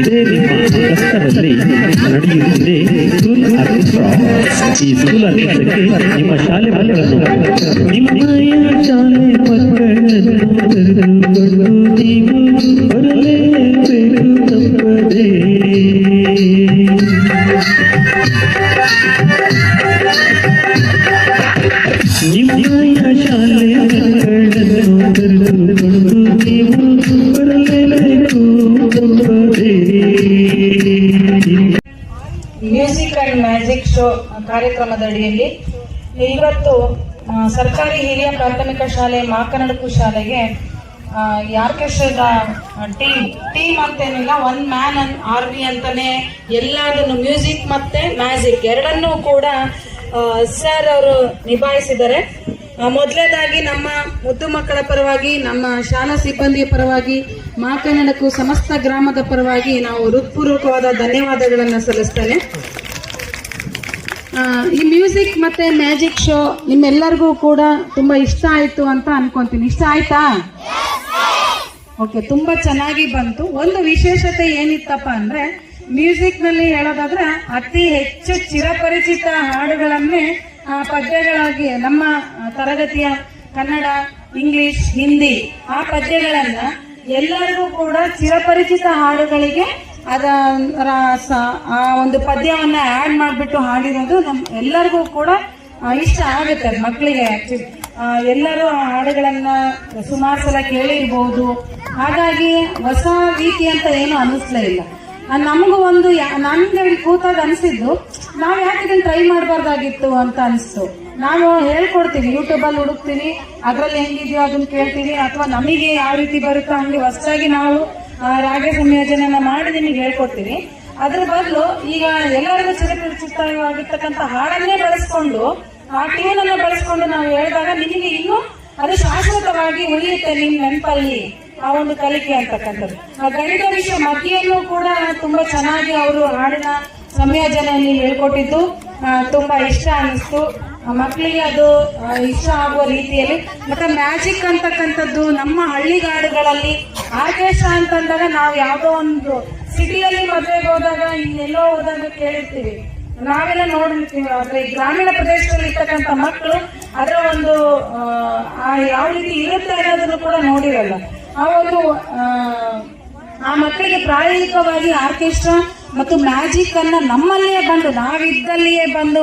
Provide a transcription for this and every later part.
ಇದೆ ನಿಮ್ಮ ಕಷ್ಟದಲ್ಲಿ ನಡೆಯುತ್ತಿದೆ ಸ್ಕೂಲ್ ಆರ್ಕೆಸ್ಟ್ರಾ ಈ ಸ್ಕೂಲ್ ಆರ್ಕೆಸ್ಟ್ರಾಕ್ಕೆ ನಿಮ್ಮ ಶಾಲೆ ಮಕ್ಕಳನ್ನು ನಿಮ್ಮಯ ಶಾಲೆ ಮಕ್ಕಳನ್ನು ಬರಲೇಬೇಕು ತಪ್ಪದೇ ಕಾರ್ಯಕ್ರಮದ ಅಡಿಯಲ್ಲಿ ಇವತ್ತು ಸರ್ಕಾರಿ ಹಿರಿಯ ಪ್ರಾಥಮಿಕ ಶಾಲೆ ಮಾಕನಡಕು ಶಾಲೆಗೆ ಆರ್ಕೆಸ್ಟ್ರಾದ ಟೀಮ್ ಟೀಮ್ ಅಂತೇನಿಲ್ಲ ಒನ್ ಮ್ಯಾನ್ ಅನ್ ಆರ್ಮಿ ಅಂತಾನೆ ಎಲ್ಲದನ್ನು ಮ್ಯೂಸಿಕ್ ಮತ್ತೆ ಮ್ಯಾಜಿಕ್ ಎರಡನ್ನೂ ಕೂಡ ಸರ್ ಅವರು ನಿಭಾಯಿಸಿದ್ದಾರೆ. ಮೊದಲನೇದಾಗಿ ನಮ್ಮ ಮುದ್ದು ಮಕ್ಕಳ ಪರವಾಗಿ, ನಮ್ಮ ಶಾಲಾ ಸಿಬ್ಬಂದಿಯ ಪರವಾಗಿ, ಮಾಕನಡಕು ಸಮಸ್ತ ಗ್ರಾಮದ ಪರವಾಗಿ ನಾವು ಹೃತ್ಪೂರ್ವಕವಾದ ಧನ್ಯವಾದಗಳನ್ನು ಸಲ್ಲಿಸ್ತೇನೆ. ಈ ಮ್ಯೂಸಿಕ್ ಮತ್ತೆ ಮ್ಯಾಜಿಕ್ ಶೋ ನಿಮ್ಮೆಲ್ಲರಿಗೂ ಕೂಡ ತುಂಬಾ ಇಷ್ಟ ಆಯ್ತು ಅಂತ ಅನ್ಕೊಂತೀನಿ. ಇಷ್ಟ ಆಯ್ತಾ? ಓಕೆ ತುಂಬಾ ಚೆನ್ನಾಗಿ ಬಂತು. ಒಂದು ವಿಶೇಷತೆ ಏನಿತ್ತಪ್ಪ ಅಂದ್ರೆ ಮ್ಯೂಸಿಕ್ನಲ್ಲಿ ಹೇಳೋದಾದ್ರೆ ಅತಿ ಹೆಚ್ಚು ಚಿರಪರಿಚಿತ ಹಾಡುಗಳನ್ನೇ ಆ, ಪದ್ಯಗಳಾಗಿ ನಮ್ಮ ತರಗತಿಯ ಕನ್ನಡ ಇಂಗ್ಲಿಷ್ ಹಿಂದಿ ಆ ಪದ್ಯಗಳನ್ನ ಎಲ್ಲರಿಗೂ ಕೂಡ ಚಿರಪರಿಚಿತ ಹಾಡುಗಳಿಗೆ ಅದ ಆ ಒಂದು ಪದ್ಯವನ್ನ ಆಡ್ ಮಾಡಿಬಿಟ್ಟು ಹಾಡಿರೋದು ನಮ್ ಎಲ್ಲರಿಗೂ ಕೂಡ ಇಷ್ಟ ಆಗುತ್ತೆ ಮಕ್ಕಳಿಗೆ ಆ್ಯಕ್ಚುಲಿ ಎಲ್ಲರೂ ಆ ಹಾಡುಗಳನ್ನ ಸುಮಾರು ಸಲ ಕೇಳಿರ್ಬೋದು. ಹಾಗಾಗಿ ಹೊಸ ರೀತಿ ಅಂತ ಏನು ಅನ್ನಿಸ್ಲೇ ಇಲ್ಲ. ನಮಗೂ ಒಂದು ನನ್ಗೆ ಕೂತಾಗ ಅನಿಸಿದ್ದು, ನಾವು ಯಾಕೆ ಇದನ್ನು ಟ್ರೈ ಮಾಡಬಾರ್ದಾಗಿತ್ತು ಅಂತ ಅನಿಸ್ತು ನಾವು ಹೇಳ್ಕೊಡ್ತೀವಿ ಯೂಟ್ಯೂಬಲ್ಲಿ ಹುಡುಕ್ತೀವಿ, ಅದರಲ್ಲಿ ಹೆಂಗಿದೆಯೋ ಅದನ್ನ ಕೇಳ್ತೀವಿ, ಅಥವಾ ನಮಗೆ ಯಾವ ರೀತಿ ಬರುತ್ತೋ ಹಂಗೆ ಹೊಸದಾಗಿ ನಾವು ರಾಗ ಸಂಯೋಜನೆಯನ್ನ ಮಾಡಿ ನಿಮಗೆ ಹೇಳ್ಕೊಡ್ತೀವಿ ಅದ್ರ ಬದಲು ಈಗ ಎಲ್ಲರಿಗೂ ಚಿರಪರಿಚಿತವಾಗಿರ್ತಕ್ಕಂಥ ಹಾಡನ್ನೇ ಬಳಸ್ಕೊಂಡು, ಆ ಟ್ಯೂನ್ ಬಳಸ್ಕೊಂಡು ನಾವು ಹೇಳಿದಾಗ ನಿಮಗೆ ಇನ್ನೂ ಅದು ಶಾಶ್ವತವಾಗಿ ಉಳಿಯುತ್ತೆ ನಿಮ್ ನೆನಪಲ್ಲಿ, ಆ ಒಂದು ಕಲಿಕೆ ಅಂತಕ್ಕಂಥದ್ದು. ಆ ಗಣಿತ ವಿಷಯ ಮತಿಯನ್ನು ಕೂಡ ತುಂಬಾ ಚೆನ್ನಾಗಿ ಅವರು ಹಾಡಿನ ಸಂಯೋಜನೆಯಲ್ಲಿ ಹೇಳ್ಕೊಟ್ಟಿದ್ದು ತುಂಬಾ ಇಷ್ಟ ಅನಿಸ್ತು ಮಕ್ಕಳಿಗೆ ಅದು ಇಷ್ಟ ಆಗುವ ರೀತಿಯಲ್ಲಿ. ಮತ್ತೆ ಮ್ಯಾಜಿಕ್ ಅಂತಕ್ಕಂಥದ್ದು ನಮ್ಮ ಹಳ್ಳಿಗಾಡುಗಳಲ್ಲಿ ಆರ್ಕೆಸ್ಟ್ರಾ ಅಂತಂದಾಗ ನಾವು ಯಾವುದೋ ಒಂದು ಸಿಟಿಯಲ್ಲಿ ಮದುವೆಗೆ ಹೋದಾಗ ಇನ್ನೆಲ್ಲೋ ಹೋದಾಗ ಕೇಳಿರ್ತೀವಿ. ನಾವೆಲ್ಲ ನೋಡಿರ್ತೀವಿ ಆದ್ರೆ ಈ ಗ್ರಾಮೀಣ ಪ್ರದೇಶದಲ್ಲಿ ಇರ್ತಕ್ಕಂಥ ಮಕ್ಕಳು ಅದರ ಒಂದು ಆ, ಯಾವ ರೀತಿ ಇರುತ್ತೆ ಅನ್ನೋದನ್ನು ಕೂಡ ನೋಡಿರಲ್ಲ. ಒಂದು ಆ, ಮಕ್ಕಳಿಗೆ ಪ್ರಾಯೋಗಿಕವಾಗಿ ಆರ್ಕೆಸ್ಟ್ರಾ ಮತ್ತು ಮ್ಯಾಜಿಕ್ ಅನ್ನ ನಮ್ಮಲ್ಲಿಯೇ ಬಂದು ನಾವಿದ್ದಲ್ಲಿಯೇ ಬಂದು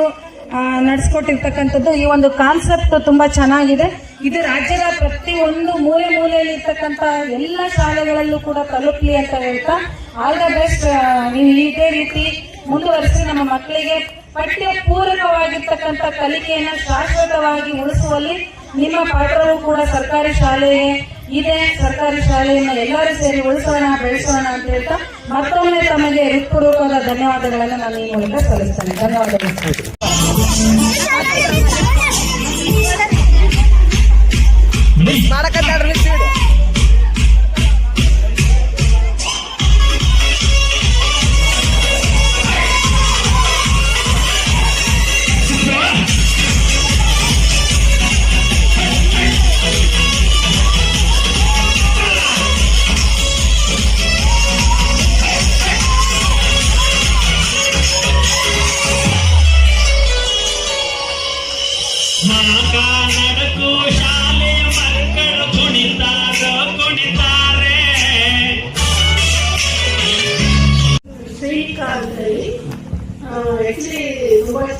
ನಡೆಸ್ಕೊಟ್ಟಿರ್ತಕ್ಕಂಥದ್ದು. ಈ ಒಂದು ಕಾನ್ಸೆಪ್ಟ್ ತುಂಬಾ ಚೆನ್ನಾಗಿದೆ. ಇದು ರಾಜ್ಯದ ಪ್ರತಿ ಒಂದು ಮೂಲೆ ಮೂಲೆಯಲ್ಲಿ ಇರ್ತಕ್ಕಂತ ಎಲ್ಲ ಶಾಲೆಗಳಲ್ಲೂ ಕೂಡ ತಲುಪಲಿ ಅಂತ ಹೇಳ್ತಾ ಆಲ್ ದ ಬೆಸ್ಟ್ ನೀವು ಇದೇ ರೀತಿ ಮುಂದುವರೆಸಿ ನಮ್ಮ ಮಕ್ಕಳಿಗೆ ಪಠ್ಯ ಪೂರಕವಾಗಿರ್ತಕ್ಕಂಥ ಕಲಿಕೆಯನ್ನ ಶಾಶ್ವತವಾಗಿ ಉಳಿಸುವಲ್ಲಿ ನಿಮ್ಮ ಪಾತ್ರವು ಕೂಡ ಸರ್ಕಾರಿ ಶಾಲೆಗೆ ಇದೆ. ಸರ್ಕಾರಿ ಶಾಲೆಯನ್ನು ಎಲ್ಲರೂ ಸೇರಿ ಉಳಿಸೋಣ, ಬೆಳೆಸೋಣ ಅಂತ ಹೇಳ್ತಾ, ಮತ್ತೊಮ್ಮೆ ತಮಗೆ ಹೃತ್ಪೂರ್ವಕವಾದ ಧನ್ಯವಾದಗಳನ್ನು ನಾನು ಈ ಮೂಲಕ ಸಲ್ಲಿಸ್ತೇನೆ. ಧನ್ಯವಾದಗಳು. ಮಾಕಾನಡಕು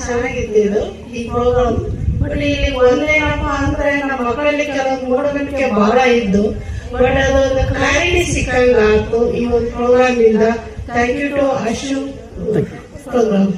ತುಂಬಾ ಚೆನ್ನಾಗಿದೆ ಇದು ಈ ಪ್ರೋಗ್ರಾಮ್ ಬಟ್ ಇಲ್ಲಿ ಒಂದೇನಪ್ಪ ಅಂದ್ರೆ ನಮ್ಮ ಮಕ್ಕಳಲ್ಲಿ ಕೆಲವೊಂದು ಮೂಢನಂಬಿಕೆ ಬಹಳ ಇದ್ದು ಬಟ್ ಅದೊಂದು ಕ್ಲಾರಿಟಿ ಸಿಕ್ಕಂಗ ಆಯ್ತು ಈ ಒಂದು ಪ್ರೋಗ್ರಾಮ್ ಇಂದ. Thank you to Ashu programme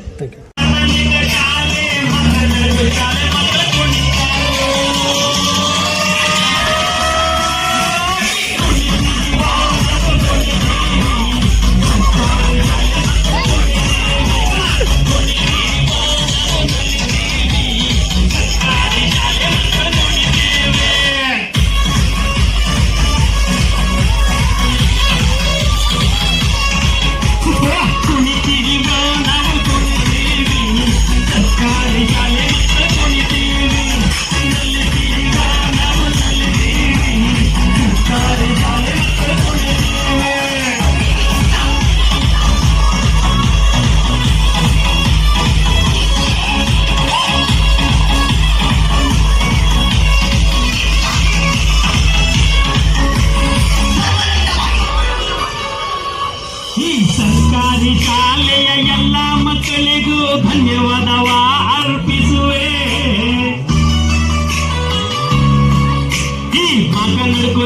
ಮಗನಿಗೂ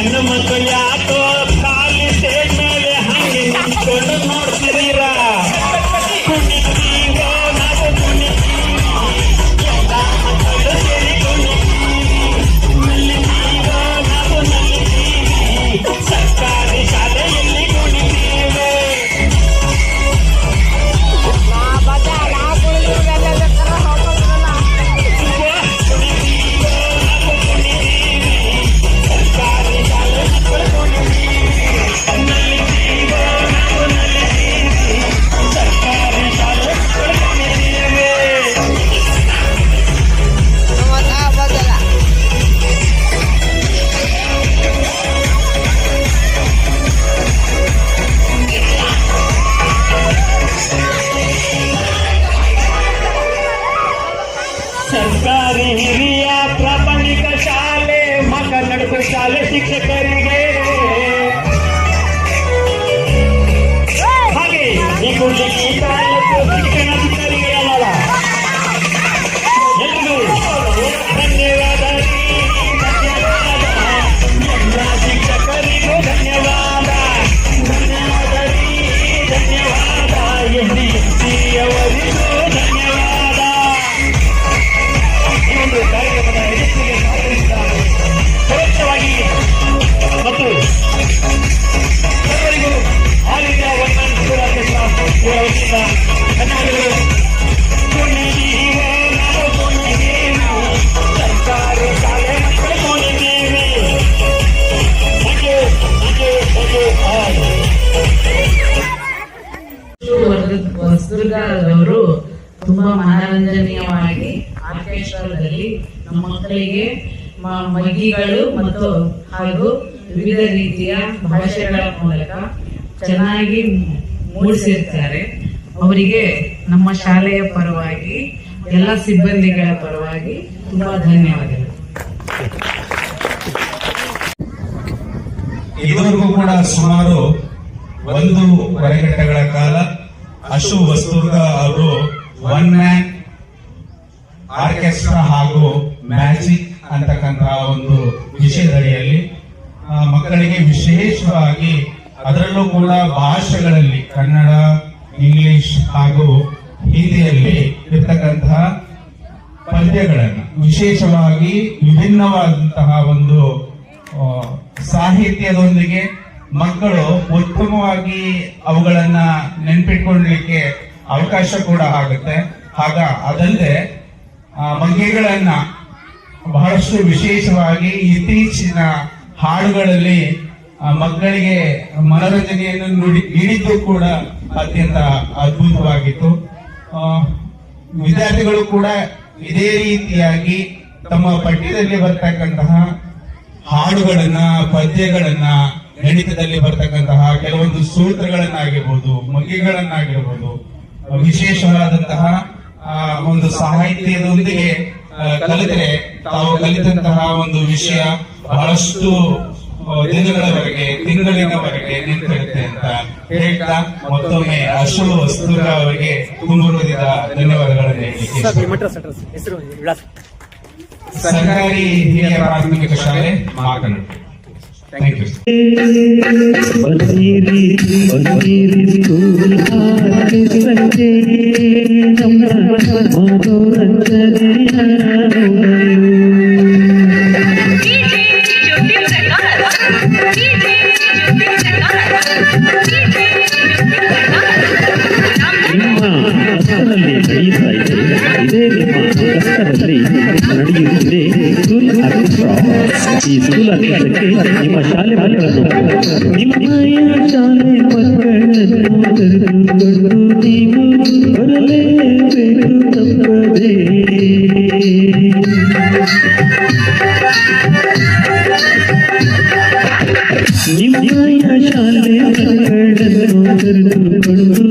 low, ಗಂಡು ಮಕ್ಕಳು ಹೊಸದುರ್ಗದವರು ತುಂಬಾ ಮನರಂಜನೀಯವಾಗಿ ಆರ್ಕೆಸ್ಟ್ರಾದಲ್ಲಿ ನಮ್ಮ ಮಕ್ಕಳಿಗೆ ಮಗಿಗಳು ಮತ್ತು ಹಾಗೂ ವಿವಿಧ ರೀತಿಯ ಭಾಷೆಗಳ ಮೂಲಕ ಚೆನ್ನಾಗಿ ಮೂಡಿಸಿರ್ತಾರೆ. ಅವರಿಗೆ ನಮ್ಮ ಶಾಲೆಯ ಪರವಾಗಿ, ಎಲ್ಲ ಸಿಬ್ಬಂದಿಗಳ ಪರವಾಗಿ ತುಂಬಾ ಧನ್ಯವಾದಗಳು. ಇದುವರೆಗೂ ಕೂಡ ಸುಮಾರು ಒಂದೂವರೆ ಗಂಟೆಗಳ ಕಾಲ ಅಶು ವಸ್ತುರ್ಗ ಅವರು ಒನ್ ಮ್ಯಾನ್ ಆರ್ಕೆಸ್ಟ್ರಾ ಹಾಗೂ ಮ್ಯಾಜಿಕ್ ಅಂತಕ್ಕಂತಹ ಒಂದು ವಿಷಯದಡಿಯಲ್ಲಿ ಮಕ್ಕಳಿಗೆ ವಿಶೇಷವಾಗಿ ಅದರಲ್ಲೂ ಕೂಡ ಭಾಷೆಗಳಲ್ಲಿ ಕನ್ನಡ, ಇಂಗ್ಲಿಷ್ ಹಾಗೂ ಹಿಂದಿಯಲ್ಲಿ ಇರ್ತಕ್ಕಂತಹ ಪದ್ಯಗಳನ್ನು, ವಿಶೇಷವಾಗಿ ವಿಭಿನ್ನವಾದಂತಹ ಒಂದು ಸಾಹಿತ್ಯದೊಂದಿಗೆ ಮಕ್ಕಳು ಉತ್ತಮವಾಗಿ ಅವುಗಳನ್ನ ನೆನ್ಪಿಟ್ಕೊಳ್ಲಿಕ್ಕೆ ಅವಕಾಶ ಕೂಡ ಆಗುತ್ತೆ. ಆಗ ಅದಲ್ಲದೆ ಆ, ಮಂಗೆಗಳನ್ನ ಬಹಳಷ್ಟು ವಿಶೇಷವಾಗಿ ಇತ್ತೀಚಿನ ಹಾಡುಗಳಲ್ಲಿ ಮಕ್ಕಳಿಗೆ ಮನೋರಂಜನೆಯನ್ನು ನುಡಿ ನೀಡಿದ್ದು ಕೂಡ ಅತ್ಯಂತ ಅದ್ಭುತವಾಗಿತ್ತು. ವಿದ್ಯಾರ್ಥಿಗಳು ಕೂಡ ಇದೇ ರೀತಿಯಾಗಿ ತಮ್ಮ ಪಠ್ಯದಲ್ಲಿ ಬರ್ತಕ್ಕಂತಹ ಹಾಡುಗಳನ್ನ ಪದ್ಯಗಳನ್ನ ಗಣಿತದಲ್ಲಿ ಬರ್ತಕ್ಕಂತಹ ಕೆಲವೊಂದು ಸೂತ್ರಗಳನ್ನಾಗಿರ್ಬೋದು ಮಗ್ಗಿಗಳನ್ನಾಗಿರ್ಬೋದು ವಿಶೇಷವಾದಂತಹ ಒಂದು ಸಾಹಿತ್ಯದೊಂದಿಗೆ ಕಲಿತರೆ ತಾವು ಕಲಿತಂತಹ ಒಂದು ವಿಷಯ ಬಹಳಷ್ಟು ದಿನಗಳವರೆಗೆ ತಿಂಗಳಿನವರೆಗೆ ನಿಂತಿರುತ್ತೆ ಅಂತ ಹೇಳ್ತಾ ಮತ್ತೊಮ್ಮೆ ಅಶು ವಸ್ತುರ ಅವರಿಗೆ ತುಂಬುವುದಿದ ಧನ್ಯವಾದಗಳನ್ನು ಹೇಳಿ. ಸರ್ಕಾರಿ ಹಿರಿಯ ಪ್ರಾಥಮಿಕ ಶಾಲೆ ಮಾಕನಹಳ್ಳಿ థ్యాంక్ ಯು ಇದೇ ನಿಮ್ಮ ಕಷ್ಟದಲ್ಲಿ ನಡೆಯುತ್ತಿದೆ ಇದೆ ಇದೇ ನಿಮ್ಮ ಕಷ್ಟದಲ್ಲಿ ನಡೆಯುತ್ತಿದೆ ಸ್ಕೂಲ್ ಆರ್ಕೆಸ್ಟ್ರಾ ಈ ಸ್ಕೂಲ್ ಆರ್ಕೆಸ್ಟ್ರಾಕ್ಕೆ ನಿಮ್ಮ ಶಾಲೆ ಮಕ್ಕಳನ್ನು ನಿಮ್ಮಯ ಶಾಲೆ ಮಕ್ಕಳನ್ನು ಕರೆದುಕೊಂಡು ನೀವು ಬರಲೇಬೇಕು ತಪ್ಪದೇ ನಿಮ್ಮಯ ಶಾಲೆ ಮಕ್ಕಳನ್ನು ಕರೆದುಕೊಂಡು